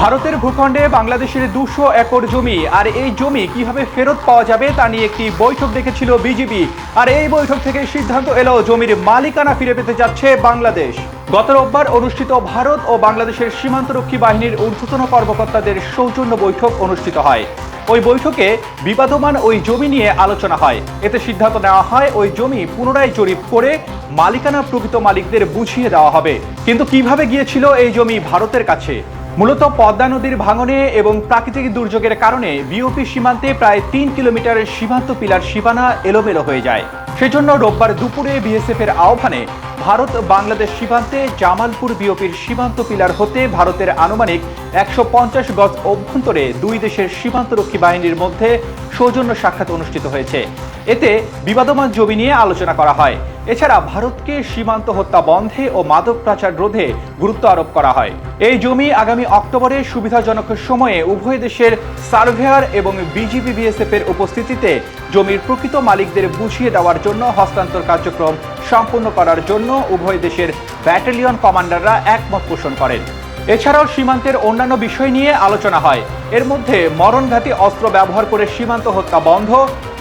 ভারতের ভূখণ্ডে বাংলাদেশের দুশো একর জমি। আর এই জমি কীভাবে ফেরত পাওয়া যাবে তা নিয়ে একটি বৈঠক ডেকেছিল বিজিবি আর এই বৈঠক থেকে সিদ্ধান্ত এলো জমির মালিকানা ফিরে পেতে যাচ্ছে বাংলাদেশ। গত রোববার অনুষ্ঠিত ভারত ও বাংলাদেশের সীমান্তরক্ষী বাহিনীর ঊর্ধ্বতন কর্মকর্তাদের সৌজন্য বৈঠক অনুষ্ঠিত হয়। ওই বৈঠকে বিবাদমান ওই জমি নিয়ে আলোচনা হয়। এতে সিদ্ধান্ত নেওয়া হয় ওই জমি পুনরায় জরিপ করে মালিকানা প্রকৃত মালিকদের বুঝিয়ে দেওয়া হবে। কিন্তু কীভাবে গিয়েছিল এই জমি ভারতের কাছে? মূলত পদ্মা নদীর ভাঙনে এবং প্রাকৃতিক দুর্যোগের কারণে বিওপি সীমান্তে প্রায় তিন কিলোমিটারের সীমান্ত পিলার সীমানা এলোমেলো হয়ে যায়। সেজন্য রোববার দুপুরে বিএসএফ এর আহ্বানে ভারত বাংলাদেশ সীমান্তে জামালপুর বিওপির সীমান্ত পিলার হতে ভারতের আনুমানিক একশো পঞ্চাশ গজ অভ্যন্তরে দুই দেশের সীমান্তরক্ষী বাহিনীর মধ্যে সৌজন্য সাক্ষাৎ অনুষ্ঠিত হয়েছে। এতে বিবাদমান জমি নিয়ে আলোচনা করা হয়। এছাড়া ভারতকে সীমান্ত হত্যা বন্ধে ও মাদক পাচার রোধে গুরুত্ব আরোপ করা হয়। এই জমি আগামী অক্টোবরে সুবিধাজনক সময়ে উভয় দেশের সার্ভেয়ার এবং বিজিবি বিএসএফ এর উপস্থিতিতে জমির প্রকৃত মালিকদের বুঝিয়ে দেওয়ার জন্য হস্তান্তর কার্যক্রম সম্পূর্ণ করার জন্য উভয় দেশের ব্যাটালিয়ন কমান্ডাররা একমত পোষণ করেন। এছাড়াও সীমান্তের অন্যান্য বিষয় নিয়ে আলোচনা হয়। এর মধ্যে মরণঘাতী অস্ত্র ব্যবহার করে সীমান্ত হত্যা বন্ধ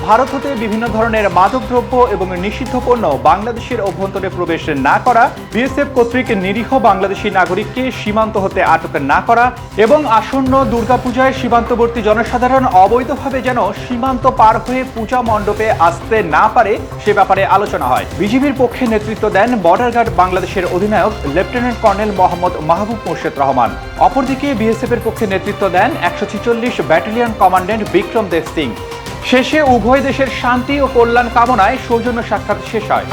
ভারত হতে বিভিন্ন ধরনের মাদকদ্রব্য এবং নিষিদ্ধ পণ্য বাংলাদেশের অভ্যন্তরে প্রবেশ না করা, বিএসএফ কর্তৃক নিরীহ বাংলাদেশি নাগরিককে সীমান্ত হতে আটক না করা এবং আসন্ন দুর্গাপূজায় সীমান্তবর্তী জনসাধারণ অবৈধভাবে যেন সীমান্ত পার হয়ে পূজা মণ্ডপে আসতে না পারে সে ব্যাপারে আলোচনা হয়। বিজিবির পক্ষে নেতৃত্ব দেন বর্ডার গার্ড বাংলাদেশের অধিনায়ক লেফটেন্যান্ট কর্নেল মোহাম্মদ মাহবুব মোর্শেদ রহমান। অপরদিকে বিএসএফ এর পক্ষে নেতৃত্ব দেন একশো ছিচল্লিশ ব্যাটালিয়ন কমান্ড্যান্ট বিক্রম দেব সিং। শেষে উভয় দেশের শান্তি ও কল্যাণ কামনায় সৌজন্য সাক্ষাৎ শেষ হয়।